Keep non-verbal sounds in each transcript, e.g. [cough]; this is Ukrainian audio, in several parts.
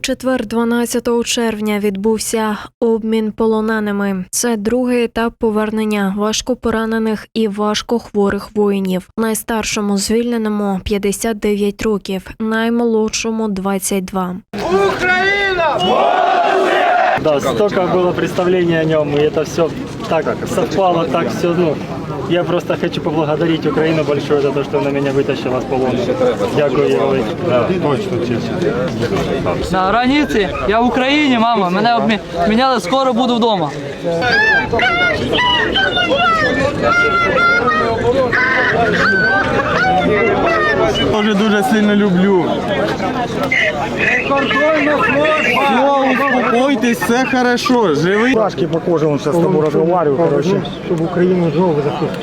четвер, 12 червня, відбувся обмін полоненими. Це другий етап повернення важкопоранених і важкохворих воїнів. Найстаршому звільненому 59 років, наймолодшому 22. Да, столько было представления о нем, и это все так совпало, так все, ну, я просто хочу поблагодарить Украину большое за то, что она меня вытащила с полона. Дякую. Да, точно, чесно. На границі, я в Україні, мама. Мене обміняли, скоро буду вдома. Дуже дуже сильно люблю. Все, успокойтесь, все хорошо, живий. Пашки по коже, он сейчас с тобой разговариваю, короче. Чтобы Украину знову захищати.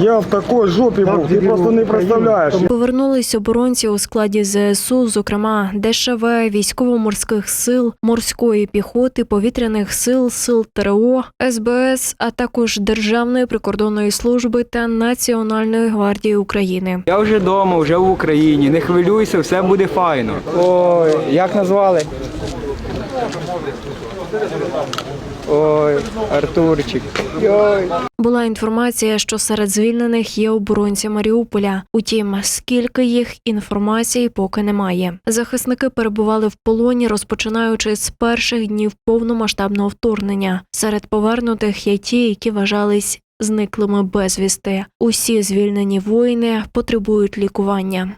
Я в такій жопі був, ти просто не представляєш. Повернулись оборонці у складі ЗСУ, зокрема ДШВ, військово-морських сил, морської піхоти, повітряних сил, сил ТРО, СБС, а також Державної прикордонної служби та Національної гвардії України. Я вже вдома, вже в Україні. Не хвилюйся, все буде файно. Ой, як назвали? Ой, Артурчик. Ой. Була інформація, що серед звільнених є оборонці Маріуполя. Утім, скільки їх інформації поки немає. Захисники перебували в полоні, розпочинаючи з перших днів повномасштабного вторгнення. Серед повернутих є ті, які вважались зниклими безвісти. Усі звільнені воїни потребують лікування.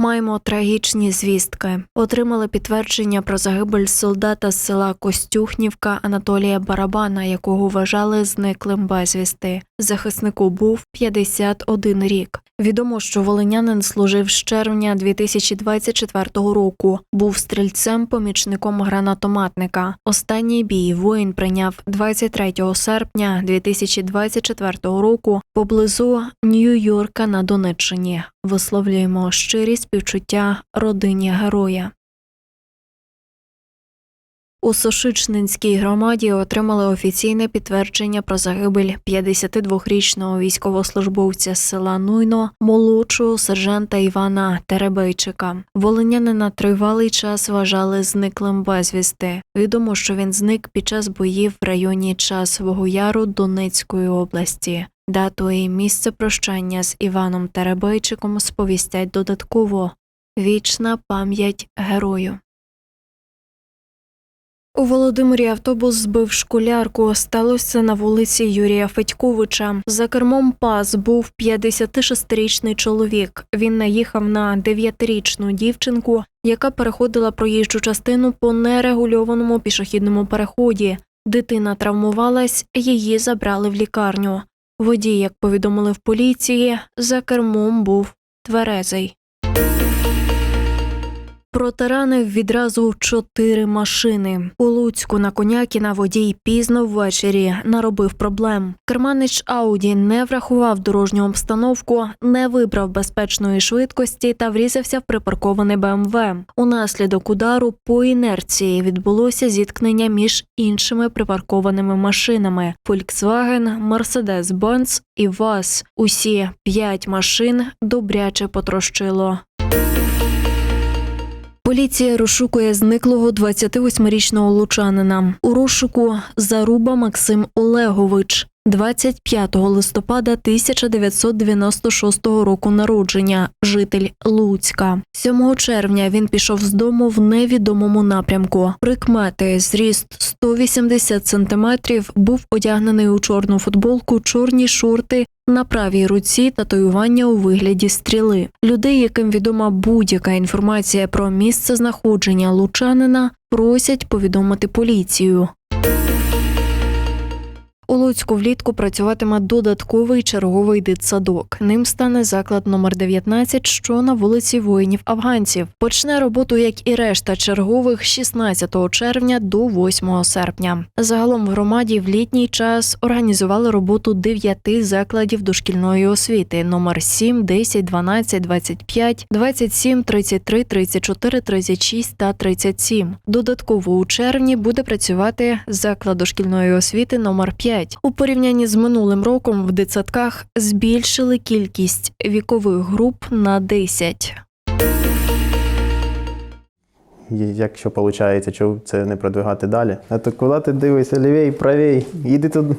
Маємо трагічні звістки. Отримали підтвердження про загибель солдата з села Костюхнівка Анатолія Барабана, якого вважали зниклим безвісти. Захиснику був 51 рік. Відомо, що волинянин служив з червня 2024 року. Був стрільцем-помічником гранатометника. Останній бій воїн прийняв 23 серпня 2024 року поблизу Нью-Йорка на Донеччині. Висловлюємо щирі співчуття родині героя. У Сошичнинській громаді отримали офіційне підтвердження про загибель 52-річного військовослужбовця з села Нуйно, молодшого сержанта Івана Теребейчика. Волинянина тривалий час вважали зниклим безвісти. Відомо, що він зник під час боїв в районі Часового Яру Донецької області. Дату і місце прощання з Іваном Теребейчиком сповістять додатково. Вічна пам'ять герою. У Володимирі автобус збив школярку. Сталося на вулиці Юрія Федьковича. За кермом пас був 56-річний чоловік. Він наїхав на 9-річну дівчинку, яка переходила проїжджу частину по нерегульованому пішохідному переході. Дитина травмувалась, її забрали в лікарню. Водій, як повідомили в поліції, за кермом був тверезий. Протаранив відразу чотири машини. У Луцьку на Конякіна водій пізно ввечері наробив проблем. Керманич Ауді не врахував дорожню обстановку, не вибрав безпечної швидкості та врізався в припарковане БМВ. Унаслідок удару по інерції відбулося зіткнення між іншими припаркованими машинами: Volkswagen, Mercedes-Benz і ВАЗ. Усі п'ять машин добряче потрощило. Поліція розшукує зниклого 28-річного лучанина. У розшуку Заруба Максим Олегович. 25 листопада 1996 року народження, житель Луцька. 7 червня він пішов з дому в невідомому напрямку. Прикмети зріст 180 сантиметрів, був одягнений у чорну футболку, чорні шорти. На правій руці татуювання у вигляді стріли. Людей, яким відома будь-яка інформація про місце знаходження лучанина, просять повідомити поліцію. У Луцьку влітку працюватиме додатковий черговий дитсадок. Ним стане заклад номер 19, що на вулиці воїнів-афганців. Почне роботу, як і решта чергових, 16 червня до 8 серпня. Загалом в громаді в літній час організували роботу дев'яти закладів дошкільної освіти: номер 7, 10, 12, 25, 27, 33, 34, 36 та 37. Додатково у червні буде працювати заклад дошкільної освіти номер 5. У порівнянні з минулим роком в дитсадках збільшили кількість вікових груп на 10. якщо виходить, чого це не продвигати далі. А то куди ти дивишся, лівій, правій, іди туди,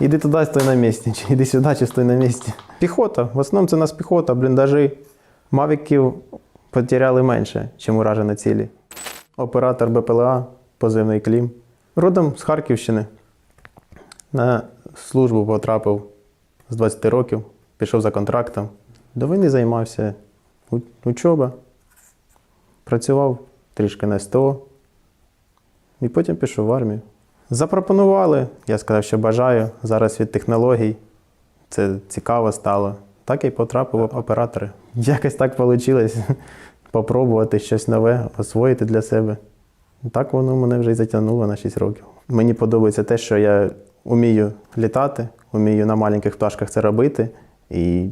іди туди, стой на місці, чи іди сюди, чи стой на місці. Піхота, в основному це нас піхота, бліндажі. Мавіків потеряли менше, ніж уражені цілі. Оператор БПЛА, позивний Клім. Родом з Харківщини. На службу потрапив з 20 років, пішов за контрактом. До війни займався учоба, працював трішки на СТО і потім пішов в армію. Запропонували, я сказав, що бажаю. Зараз від технологій це цікаво стало. Так і потрапив в оператори. [laughs] Якось так вийшло [laughs] попробувати щось нове, освоїти для себе. Так воно мене вже й затягнуло на 6 років. Мені подобається те, що я вмію літати, вмію на маленьких пташках це робити. І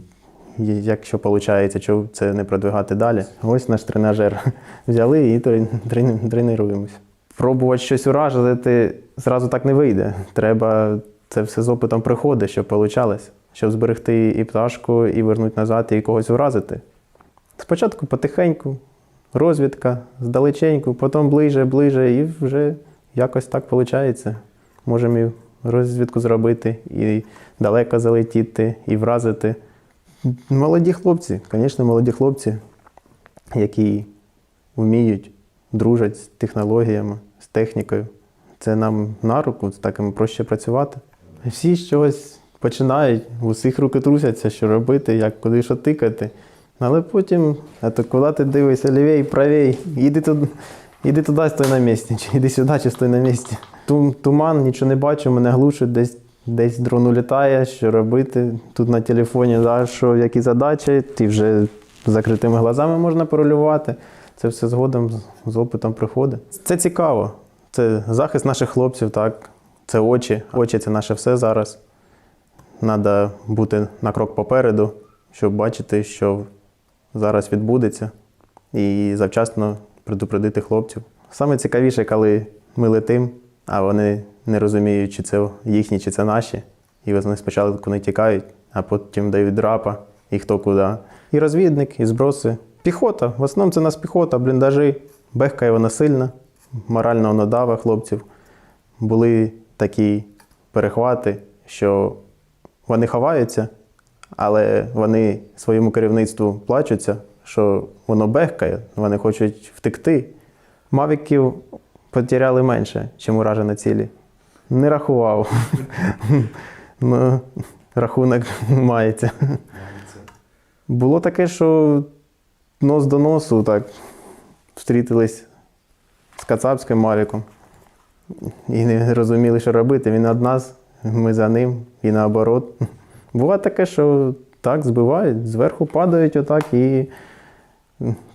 якщо виходить, чого це не продвигати далі. Ось наш тренажер. [laughs] Взяли і трен- трен- тренуємось. Пробувати щось уражити зразу так не вийде. Треба це все з опитом приходить, щоб вийшло. Щоб зберегти і пташку, і вернути назад, і когось уразити. Спочатку потихеньку, розвідка, здалеченьку, потім ближе, ближе, і вже якось так виходить. Можемо і розвідку зробити, і далеко залетіти, і вразити. Молоді хлопці, звісно, молоді хлопці, які вміють, дружать з технологіями, з технікою. Це нам на руку, з таким проще працювати. Всі чогось починають, у всіх руки трусяться, що робити, як куди що тикати. Але потім, а то куди ти дивишся, лівій, правій, іди туди, іди туди, стой на місці, чи іди сюди, чи стой на місці. Тум, туман, нічого не бачу, мене глушить, десь, десь дрон улітає, що робити. Тут на телефоні, да, що які задачі, ти вже закритими глазами можна порулювати. Це все згодом з опитом приходить. Це цікаво. Це захист наших хлопців, так. Це очі. Очі це наше все зараз. Треба бути на крок попереду, щоб бачити, що зараз відбудеться, і завчасно предупредити хлопців. Саме цікавіше, коли ми летимо, а вони не розуміють, чи це їхні, чи це наші. І вони спочатку не тікають, а потім дають драпа, і хто куди. І розвідник, і зброси. Піхота. В основному це нас піхота, бліндажі. Бехкає вона сильно, морально воно даве хлопців. Були такі перехвати, що вони ховаються, але вони своєму керівництву плачуться, що воно бехкає, вони хочуть втекти. Мавіків потеряли менше, ніж уражені цілі. Не рахував. Ну, рахунок мається. Було таке, що нос до носу так встрітились з Кацапським Мавіком і не розуміли, що робити. Він од нас, ми за ним і наоборот. Буває таке, що так збивають, зверху падають отак, і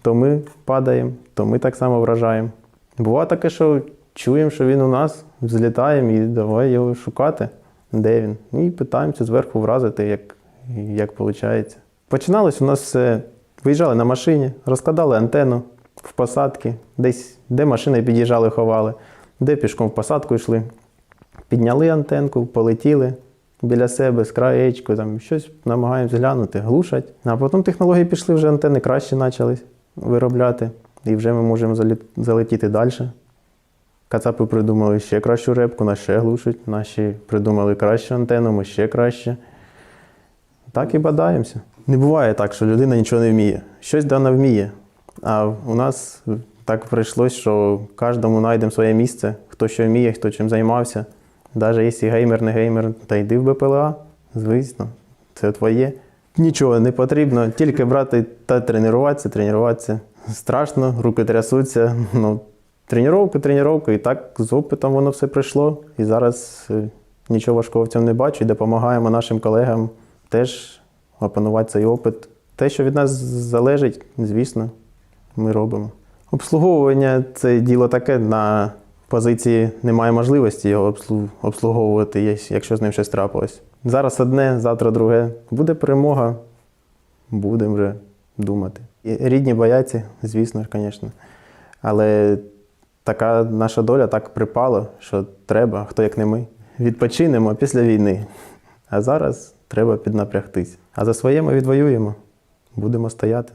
то ми падаємо, то ми так само вражаємо. Буває таке, що чуємо, що він у нас, взлітаємо і давай його шукати, де він. І питаємося зверху вразити, як, як виходить. Починалось у нас все. Виїжджали на машині, розкладали антенну в посадки, десь де машини під'їжджали, ховали, де пішком в посадку йшли. Підняли антенку, полетіли біля себе з краєчку, там щось намагаємось глянути, глушать. А потім технології пішли, вже антени краще почали виробляти, і вже ми можемо залетіти далі. Кацапи придумали ще кращу репку, нас ще глушать. Наші придумали кращу антенну, ми ще краще. Так і бадаємося. Не буває так, що людина нічого не вміє. Щось дана вміє. А у нас так прийшлось, що кожному знайдемо своє місце, хто що вміє, хто чим займався. Навіть якщо геймер, не геймер, та йди в БПЛА, звісно, це твоє. Нічого не потрібно, тільки брати та тренуватися, тренуватися. Страшно, руки трясуться. Ну, тренування, тренування, і так з опитом воно все прийшло. І зараз е, нічого важкого в цьому не бачу і допомагаємо нашим колегам теж опанувати цей опит. Те, що від нас залежить, звісно, ми робимо. Обслуговування це діло таке, на позиції немає можливості його обслуговувати, якщо з ним щось трапилось. Зараз одне, завтра друге. Буде перемога, будемо вже думати. І Рідні бояться, звісно ж, звісно. Але така наша доля так припала, що треба, хто як не ми. Відпочинемо після війни. А зараз треба піднапрягтись. А за своє ми відвоюємо, будемо стояти.